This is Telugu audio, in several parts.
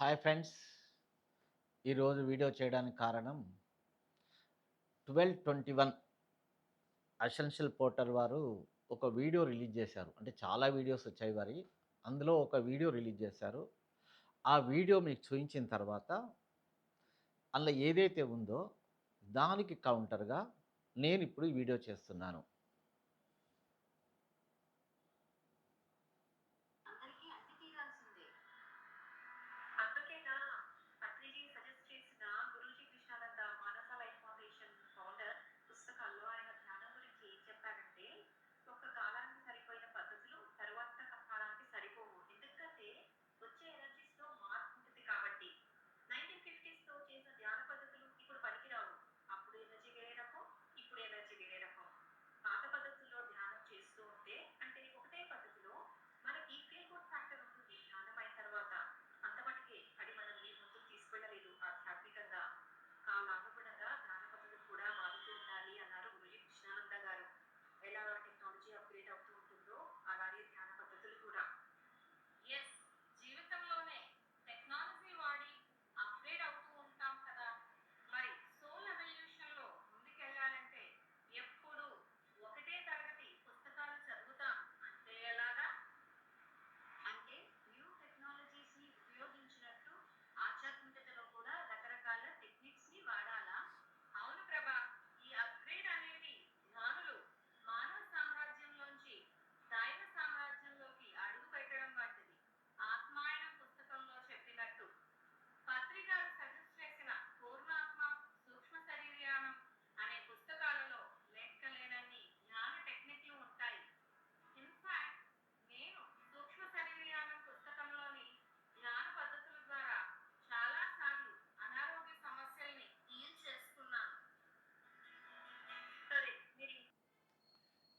Hi friends. ఈరోజు వీడియో చేయడానికి కారణం twelve twenty one essential portal వారు ఒక వీడియో రిలీజ్ చేశారు. అంటే చాలా వీడియోస్ వచ్చాయి వారి. అందులో ఒక వీడియో రిలీజ్ చేశారు. ఆ వీడియో మీకు చూపించిన తర్వాత అందులో ఏదైతే ఉందో దానికి కౌంటర్గా నేను ఇప్పుడు ఈ వీడియో చేస్తున్నాను.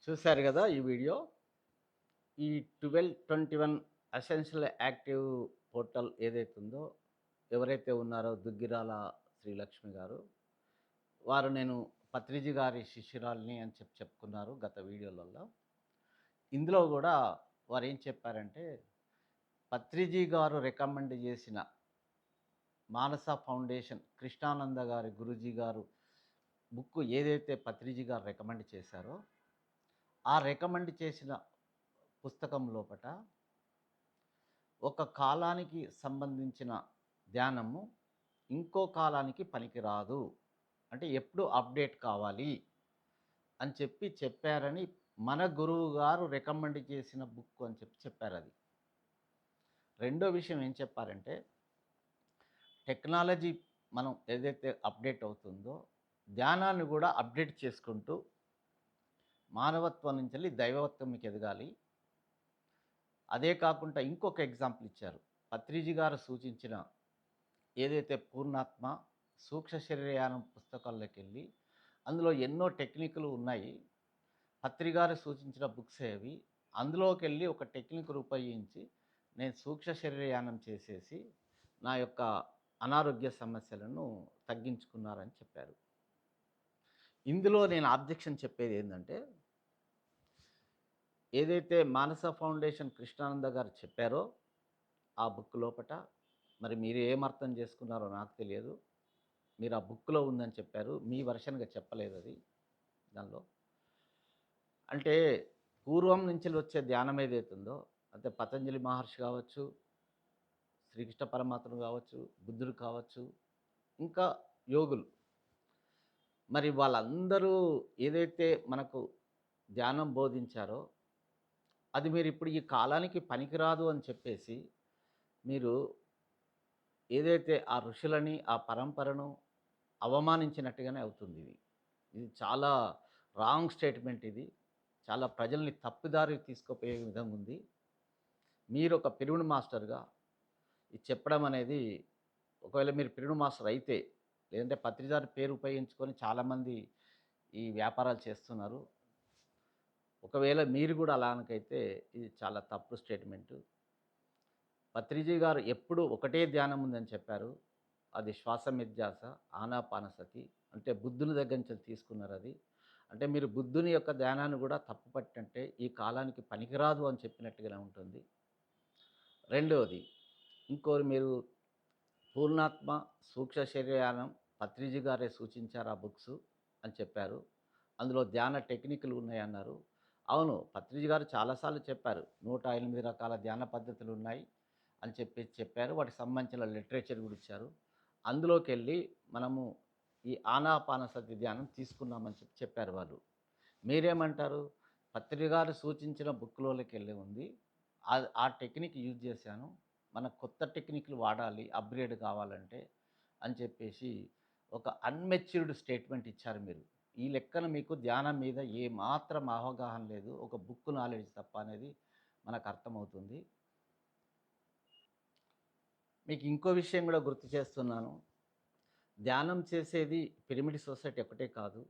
చూశారు కదా ఈ వీడియో? ఈ twelve twenty one essential active portal ఏదైతే ఉందో ఎవరైతే ఉన్నారో దుగ్గిరాల శ్రీలక్ష్మి గారు వారు నేను పత్రిజీ గారి శిష్యురాల్ని అని చెప్పి చెప్పుకున్నారు గత వీడియోలలో ఇందులో కూడా వారు ఏం చెప్పారంటే పత్రిజీ గారు రికమెండ్ చేసిన మానస ఫౌండేషన్ కృష్ణానంద గారి గురూజీ గారు బుక్ ఏదైతే పత్రిజీ గారు రికమెండ్ చేశారో ఆ రికమెండ్ చేసిన పుస్తకం లోపట ఒక కాలానికి సంబంధించిన ధ్యానము ఇంకో కాలానికి పనికిరాదు. అంటే ఎప్పుడు అప్డేట్ కావాలి అని చెప్పి చెప్పారని మన గురువు గారు రికమెండ్ చేసిన బుక్ అని చెప్పి చెప్పారు అది రెండో విషయం ఏం చెప్పారంటే టెక్నాలజీ మనం ఏదైతే అప్డేట్ అవుతుందో ధ్యానాన్ని కూడా అప్డేట్ చేసుకుంటూ మానవత్వం నుంచి వెళ్ళి దైవత్వంకి ఎదగాలి. అదే కాకుండా ఇంకొక ఎగ్జాంపుల్ ఇచ్చారు. పత్రిజీ గారు సూచించిన ఏదైతే పూర్ణాత్మ సూక్ష్మ శరీరయానం పుస్తకాల్లోకి వెళ్ళి అందులో ఎన్నో టెక్నిక్లు ఉన్నాయి. పత్రి గారు సూచించిన బుక్స్ అవి అందులోకి వెళ్ళి ఒక టెక్నిక్ ఉపయోగించి నేను సూక్ష్మ శరీరయానం చేసేసి నా యొక్క అనారోగ్య సమస్యలను తగ్గించుకున్నారని చెప్పారు. ఇందులో నేను ఆబ్జెక్షన్ చెప్పేది ఏంటంటే ఏదైతే మానస ఫౌండేషన్ కృష్ణానంద గారు చెప్పారో ఆ బుక్ లోపట మరి మీరు ఏం అర్థం చేసుకున్నారో నాకు తెలియదు. మీరు ఆ బుక్లో ఉందని చెప్పారు. మీ వర్షన్గా చెప్పలేదు అది దానిలో. అంటే పూర్వం నుంచి వచ్చే ధ్యానం ఏదైతుందో అంటే పతంజలి మహర్షి కావచ్చు శ్రీకృష్ణ పరమాత్మ కావచ్చు బుద్ధుడు కావచ్చు ఇంకా యోగులు మరి వాళ్ళందరూ ఏదైతే మనకు ధ్యానం బోధించారో అది మీరు ఇప్పుడు ఈ కాలానికి పనికిరాదు అని చెప్పేసి మీరు ఏదైతే ఆ ఋషులని ఆ పరంపరను అవమానించినట్టుగానే అవుతుంది ఇది. ఇది చాలా రాంగ్ స్టేట్మెంట్ ఇది. చాలా ప్రజల్ని తప్పుదారి తీసుకుపోయే విధంగా ఉంది. మీరు ఒక పిరువుడు మాస్టర్గా ఇది చెప్పడం అనేది ఒకవేళ మీరు పిరువుడు మాస్టర్ అయితే లేదంటే పత్రిదారి పేరు ఉపయోగించుకొని చాలామంది ఈ వ్యాపారాలు చేస్తున్నారు. ఒకవేళ మీరు కూడా అలానకైతే ఇది చాలా తప్పు స్టేట్మెంటు. పత్రిజీ గారు ఎప్పుడు ఒకటే ధ్యానం ఉందని చెప్పారు. అది శ్వాస మిథ్యాస ఆనాపానసతి అంటే బుద్ధుని దగ్గర నుంచి తీసుకున్నారు అది. అంటే మీరు బుద్ధుని యొక్క ధ్యానాన్ని కూడా తప్పు పట్టినట్టే ఈ కాలానికి పనికిరాదు అని చెప్పినట్టుగానే ఉంటుంది. రెండవది ఇంకోరు మీరు పూర్ణాత్మ సూక్ష్మ శరీరానం పత్రిజీ గారే సూచించారు ఆ బుక్స్ అని చెప్పారు. అందులో ధ్యాన టెక్నిక్లు ఉన్నాయన్నారు. అవును పత్రిజీ గారు చాలాసార్లు చెప్పారు. నూట ఎనిమిది రకాల ధ్యాన పద్ధతులు ఉన్నాయి అని చెప్పి చెప్పారు. వాటికి సంబంధించిన లిటరేచర్ కూడా ఇచ్చారు. అందులోకి వెళ్ళి మనము ఈ ఆనాపానసతి ధ్యానం తీసుకున్నామని చెప్పి చెప్పారు వాళ్ళు. మీరేమంటారు? పత్రిక గారు సూచించిన బుక్లోకి వెళ్ళి ఉంది. ఆ- ఆ టెక్నిక్ యూజ్ చేశాను. మన కొత్త టెక్నిక్లు వాడాలి అప్గ్రేడ్ కావాలంటే అని చెప్పేసి ఒక అన్మెచ్యూర్డ్ స్టేట్మెంట్ ఇచ్చారు మీరు. ఈ లెక్కన మీకు ధ్యానం మీద ఏమాత్రం అవగాహన లేదు. ఒక బుక్ నాలెడ్జ్ తప్ప అనేది మనకు అర్థమవుతుంది. మీకు ఇంకో విషయం కూడా గుర్తు చేస్తున్నాను. ధ్యానం చేసేది పిరమిడ్ సొసైటీ ఒకటే కాదు.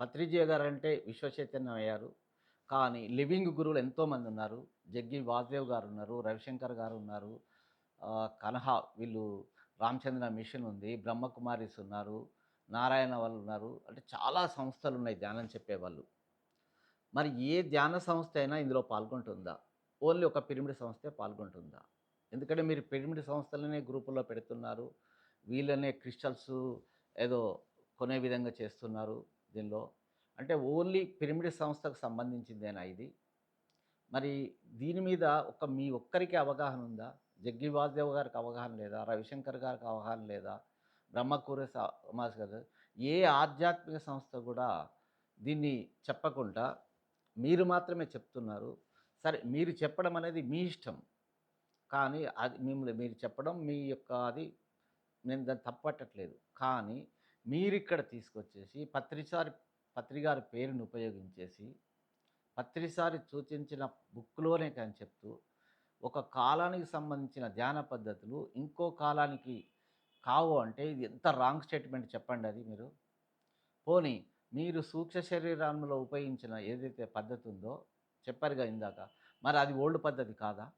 పత్రిజయ గారు అంటే విశ్వచైతన్యం అయ్యారు. కానీ లివింగ్ గురువులు ఎంతోమంది ఉన్నారు. జగ్గి వాసుదేవ్ గారు ఉన్నారు రవిశంకర్ గారు ఉన్నారు. ఆ, కనహా వీళ్ళు రామచంద్ర మిషన్ ఉంది బ్రహ్మకుమారిస్ ఉన్నారు నారాయణ వాళ్ళు ఉన్నారు. అంటే చాలా సంస్థలు ఉన్నాయి ధ్యానం చెప్పేవాళ్ళు. మరి ఏ ధ్యాన సంస్థ అయినా ఇందులో పాల్గొంటుందా? ఓన్లీ ఒక పిరమిడ్ సంస్థే పాల్గొంటుందా? ఎందుకంటే మీరు పిరమిడ్ సంస్థలనే గ్రూపుల్లో పెడుతున్నారు. వీళ్ళనే క్రిస్టల్స్ ఏదో కొనే విధంగా చేస్తున్నారు దీనిలో. అంటే ఓన్లీ పిరమిడ్ సంస్థకు సంబంధించిందేనా ఇది? మరి దీని మీద ఒక మీ ఒక్కరికి అవగాహన ఉందా? జగ్గి వాసుదేవ్ గారికి అవగాహన లేదా? రవిశంకర్ గారికి అవగాహన లేదా? బ్రహ్మకూరే సమాజ్ గారు ఏ ఆధ్యాత్మిక సంస్థ కూడా దీన్ని చెప్పకుండా మీరు మాత్రమే చెప్తున్నారు. సరే మీరు చెప్పడం అనేది మీ ఇష్టం. కానీ అది మిమ్మల్ని మీరు చెప్పడం మీ యొక్క అది నేను దాన్ని తప్పట్టట్లేదు కానీ మీరు ఇక్కడ తీసుకొచ్చేసి పత్రిసారి పత్రికారి పేరుని ఉపయోగించేసి పత్రిసారి సూచించిన బుక్లోనే కానీ చెప్తూ ఒక కాలానికి సంబంధించిన ధ్యాన పద్ధతులు ఇంకో కాలానికి కావు అంటే ఇది ఎంత రాంగ్ స్టేట్మెంట్ చెప్పండి అది మీరు. పోనీ మీరు సూక్ష్మ శరీరంలో ఉపయోగించిన ఏదైతే పద్ధతి ఉందో చెప్పారుగా ఇందాక మరి అది ఓల్డ్ పద్ధతి కాదా?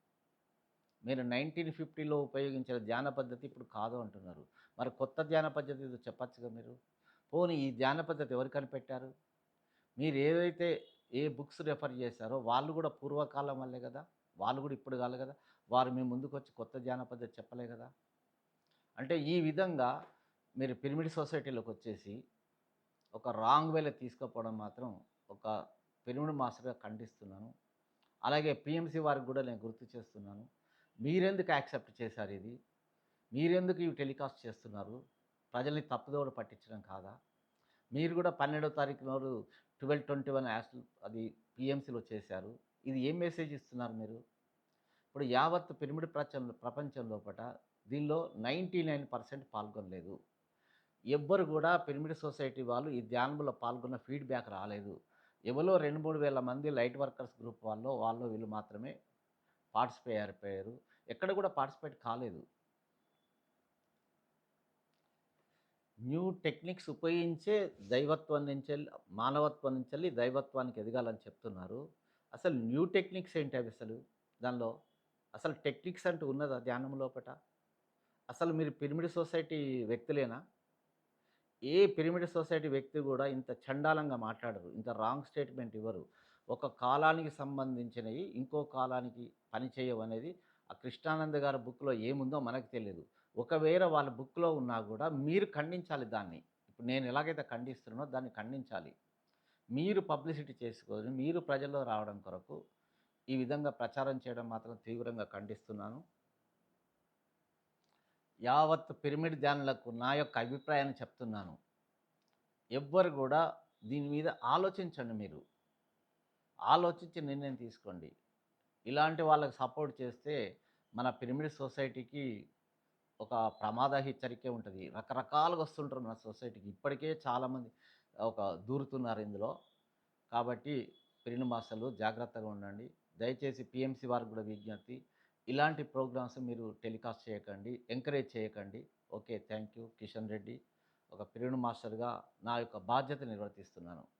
మీరు నైన్టీన్ ఫిఫ్టీలో ఉపయోగించిన ధ్యాన పద్ధతి ఇప్పుడు కాదు అంటున్నారు. మరి కొత్త ధ్యాన పద్ధతి ఏదో చెప్పచ్చుగా మీరు? పోనీ ఈ ధ్యాన పద్ధతి ఎవరు కనిపెట్టారు? మీరు ఏదైతే ఏ బుక్స్ రెఫర్ చేశారో వాళ్ళు కూడా పూర్వకాలం వల్లే కదా? వాళ్ళు కూడా ఇప్పుడు కాదు కదా? వారు మీ ముందుకు వచ్చి కొత్త ధ్యాన పద్ధతి చెప్పలే కదా? అంటే ఈ విధంగా మీరు పిరమిడ్ సొసైటీలోకి వచ్చేసి ఒక రాంగ్ వేలో తీసుకుపోవడం మాత్రం ఒక పిరమిడ్ మాస్టర్గా ఖండిస్తున్నాను. అలాగే పిఎంసి వారికి కూడా నేను గుర్తు చేస్తున్నాను. మీరెందుకు యాక్సెప్ట్ చేశారు ఇది? మీరెందుకు ఇవి టెలికాస్ట్ చేస్తున్నారు? ప్రజల్ని తప్పుదోవ పట్టించడం కాదా? మీరు కూడా పన్నెండో తారీఖు నాడు ట్వెల్వ్ ట్వంటీ వన్ యాక్ట్ అది పిఎంసీలో చేశారు. ఇది ఏం మెసేజ్ ఇస్తున్నారు మీరు? ఇప్పుడు యావత్ పిరమిడ్ ప్రపంచం ప్రపంచం లోపల దీనిలో నైంటీ నైన్ పర్సెంట్ పాల్గొనలేదు. ఎవ్వరు కూడా పిరమిడ్ సొసైటీ వాళ్ళు ఈ ధ్యానంలో పాల్గొన్న ఫీడ్బ్యాక్ రాలేదు. ఎవరో రెండు మూడు వేల మంది లైట్ వర్కర్స్ గ్రూప్ వాళ్ళు వాళ్ళు వీళ్ళు మాత్రమే పార్టిసిపేట్ అయిపోయారు. ఎక్కడ కూడా పార్టిసిపేట్ కాలేదు. న్యూ టెక్నిక్స్ ఉపయోగించే దైవత్వం నుంచి వెళ్ళి- మానవత్వం నుంచి వెళ్ళి దైవత్వానికి ఎదగాలని చెప్తున్నారు. అసలు న్యూ టెక్నిక్స్ ఏంటి అవి అసలు? దానిలో అసలు టెక్నిక్స్ అంటూ ఉన్నదా ధ్యానం లోపట? అసలు మీరు పిరమిడ్ సొసైటీ వ్యక్తులేనా? ఏ పిరమిడ్ సొసైటీ వ్యక్తి కూడా ఇంత చండాలంగా మాట్లాడరు ఇంత రాంగ్ స్టేట్మెంట్ ఇవ్వరు. ఒక కాలానికి సంబంధించినవి ఇంకో కాలానికి పనిచేయవు అనేది ఆ కృష్ణానంద గారి బుక్లో ఏముందో మనకు తెలియదు ఒకవేళ వాళ్ళ బుక్లో ఉన్నా కూడా మీరు ఖండించాలి దాన్ని. ఇప్పుడు నేను ఎలాగైతే ఖండిస్తున్నానో దాన్ని ఖండించాలి. మీరు పబ్లిసిటీ చేసుకొని మీరు ప్రజల్లో రావడం కొరకు ఈ విధంగా ప్రచారం చేయడం మాత్రం తీవ్రంగా ఖండిస్తున్నాను. యావత్ పిరమిడ్ ధ్యానులకు నా యొక్క అభిప్రాయాన్ని చెప్తున్నాను. ఎవ్వరు కూడా దీని మీద ఆలోచించండి మీరు. ఆలోచించి నిర్ణయం తీసుకోండి. ఇలాంటి వాళ్ళకి సపోర్ట్ చేస్తే మన పిరమిడ్ సొసైటీకి ఒక ప్రమాద హెచ్చరికే ఉంటుంది. రకరకాలుగా వస్తుంటారు మన సొసైటీకి. ఇప్పటికే చాలామంది ఒక దూరుతున్నారు ఇందులో. కాబట్టి పిరిని మాస్టర్లు జాగ్రత్తగా ఉండండి. దయచేసి పిఎంసీ వారికి కూడా విజ్ఞప్తి. ఇలాంటి ప్రోగ్రామ్స్ మీరు టెలికాస్ట్ చేయకండి ఎంకరేజ్ చేయకండి. Okay thank you Kishan Reddy ఒక పిరిమిడ్ మాస్టర్గా నా యొక్క బాధ్యత నిర్వర్తిస్తున్నాను.